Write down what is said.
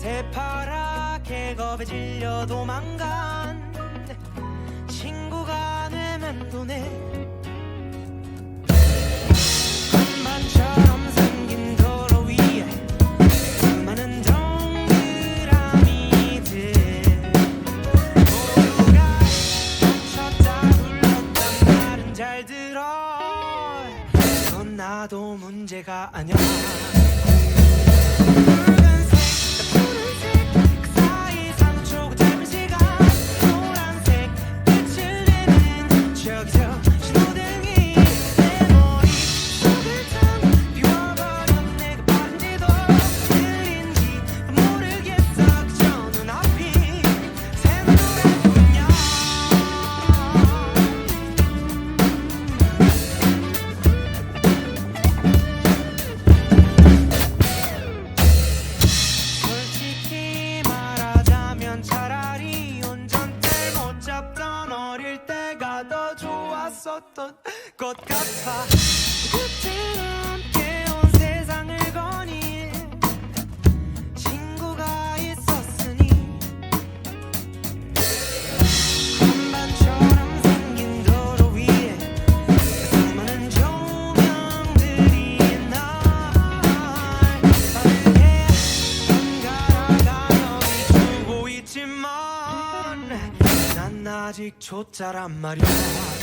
새파랗게 겁에 질려 도망간. 친구가 내면도네. 한반처럼 생긴 도로 저기서 좋았었던 것 같아. 그때랑 함께 온 세상을 거니 친구가 있었으니 한반처럼 생긴 도로 위에 수많은 조명들이 날 빠르게 번갈아가며 비추고 있지만 난 아직 초짜란 말이야